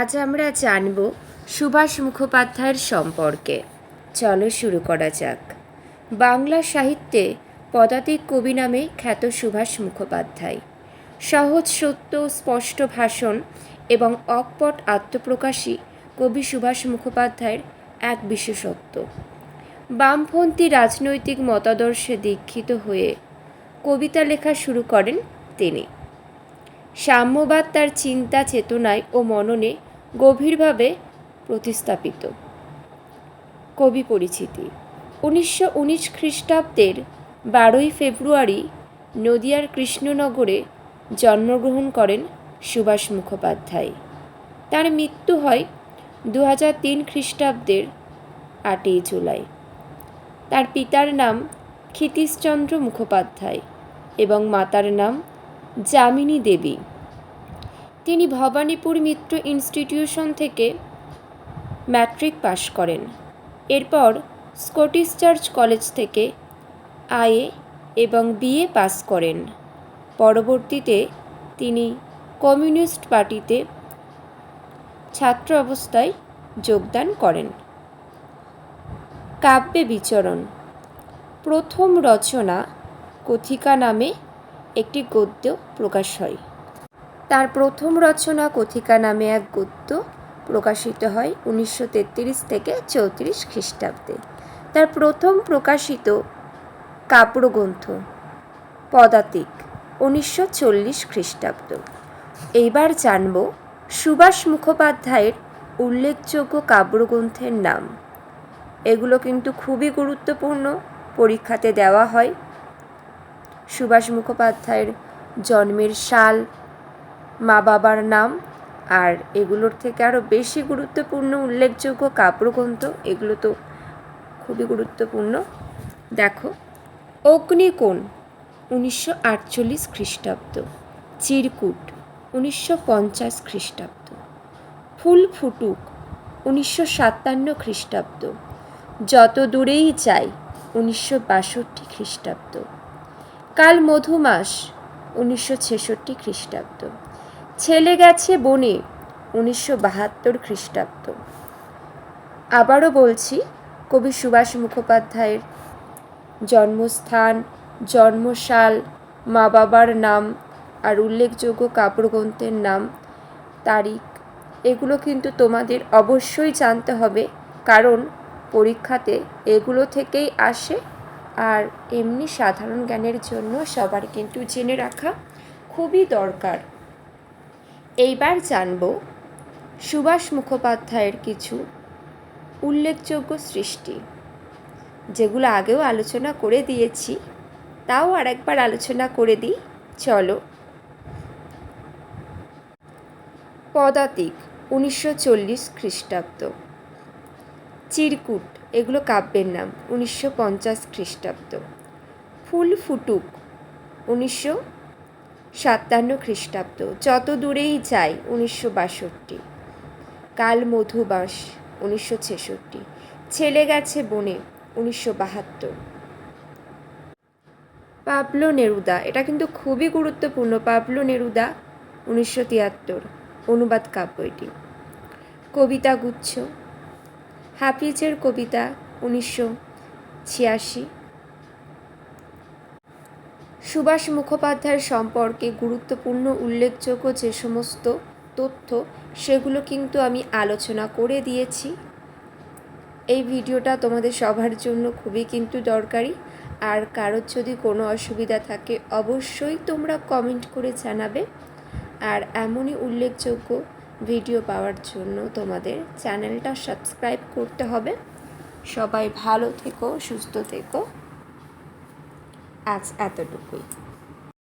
আজ আমরা জানব সুভাষ মুখোপাধ্যায়ের সম্পর্কে। চলো শুরু করা যাক। বাংলা সাহিত্যে পদাতিক কবি নামে খ্যাত সুভাষ মুখোপাধ্যায়। সহজ সত্য, স্পষ্ট ভাষণ এবং অকপট আত্মপ্রকাশী কবি সুভাষ মুখোপাধ্যায়ের এক বিশেষত্ব। বামপন্থী রাজনৈতিক মতাদর্শে দীক্ষিত হয়ে কবিতা লেখা শুরু করেন তিনি। সাম্যবাদ তার চিন্তা, চেতনায় ও মননে গভীরভাবে প্রতিস্থাপিত। কবি পরিচিতি। উনিশশো উনিশ খ্রিস্টাব্দের বারোই ফেব্রুয়ারি নদিয়ার কৃষ্ণনগরে জন্মগ্রহণ করেন সুভাষ মুখোপাধ্যায়। তার মৃত্যু হয় দু হাজার তিন খ্রিস্টাব্দের আটই জুলাই। তার পিতার নাম ক্ষিতীশচন্দ্র মুখোপাধ্যায় এবং মাতার নাম যামিনী দেবী। তিনি ভবানীপুর মিত্র ইনস্টিটিউশন থেকে ম্যাট্রিক পাশ করেন। এরপর স্কটিশ চার্চ কলেজ থেকে আইএ এবং বিএ পাস করেন। পরবর্তীতে তিনি কমিউনিস্ট পার্টিতে ছাত্র অবস্থায় যোগদান করেন। কাব্যে বিচরণ প্রথম রচনা কথিকা নামে একটি গদ্য প্রকাশ হয়। তার প্রথম রচনা কথিকা নামে এক গদ্য প্রকাশিত হয় উনিশশো তেত্রিশ থেকে চৌত্রিশ খ্রিস্টাব্দে। তার প্রথম প্রকাশিত কাব্যগ্রন্থ পদাতিক, উনিশশো চল্লিশ খ্রিস্টাব্দ। এইবার জানব সুভাষ মুখোপাধ্যায়ের উল্লেখযোগ্য কাব্যগ্রন্থের নাম। এগুলো কিন্তু খুবই গুরুত্বপূর্ণ, পরীক্ষাতে দেওয়া হয়। সুভাষ মুখোপাধ্যায়ের জন্মের সাল, মা বাবার নাম আর এগুলোর থেকে আরও বেশি গুরুত্বপূর্ণ উল্লেখযোগ্য কাব্যগ্রন্থ, এগুলো তো খুবই গুরুত্বপূর্ণ। দেখো, অগ্নিকোণ, উনিশশো আটচল্লিশ খ্রিস্টাব্দ। চিরকুট, উনিশশো পঞ্চাশ খ্রিস্টাব্দ। ফুল ফুটুক, উনিশশো সাতান্ন খ্রিস্টাব্দ। যত দূরেই যাই, উনিশশো বাষট্টি খ্রিস্টাব্দ। কাল মধুমাস, উনিশশো ছেষট্টি খ্রিস্টাব্দ। ছেলে গেছে বনে, উনিশশো বাহাত্তর খ্রিস্টাব্দ। আবারও বলছি, কবি সুভাষ মুখোপাধ্যায়ের জন্মস্থান জন্মসাল মা বাবার নাম আর উল্লেখযোগ্য কাব্যগ্রন্থের নাম, তারিখ, এগুলো কিন্তু তোমাদের অবশ্যই জানতে হবে, কারণ পরীক্ষাতে এগুলো থেকেই আসে আর এমনি সাধারণ জ্ঞানের জন্য সবার কিন্তু জেনে রাখা খুবই দরকার। এইবার জানব সুভাষ মুখোপাধ্যায়ের কিছু উল্লেখযোগ্য সৃষ্টি, যেগুলো আগেও আলোচনা করে দিয়েছি, তাও আরেকবার আলোচনা করে দিই। চলো। পদাতিক, উনিশশো চল্লিশ খ্রিস্টাব্দ। চিরকুট এগুলো কাব্যের নাম, উনিশশো পঞ্চাশ খ্রিস্টাব্দ। ফুল ফুটুক, উনিশশো সাতান্ন খ্রিস্টাব্দ। যত দূরেই যাই, উনিশশো বাষট্টি। কাল মধুবাস উনিশশো ছেষট্টি। ছেলে গেছে বনে, উনিশশো বাহাত্তর। পাবলো নেরুদা, এটা কিন্তু খুবই গুরুত্বপূর্ণ। পাবলো নেরুদা, উনিশশো তিয়াত্তর। অনুবাদ কাব্য এটি। কবিতা গুচ্ছ হাফিজের কবিতা উনিশশো ছিয়াশি। সুভাষ মুখোপাধ্যায়ের সম্পর্কে গুরুত্বপূর্ণ উল্লেখযোগ্য যে সমস্ত তথ্য, সেগুলো কিন্তু আমি আলোচনা করে দিয়েছি। এই ভিডিওটা তোমাদের সবার জন্য খুবই কিন্তু দরকারি। আর কারোর যদি কোনো অসুবিধা থাকে, অবশ্যই তোমরা কমেন্ট করে জানাবে। আর এমনই উল্লেখযোগ্য ভিডিও পাওয়ার জন্য তোমাদের চ্যানেলটা সাবস্ক্রাইব করতে হবে। সবাই ভালো থেকো, সুস্থ থেকো। আজ এতটুকুই।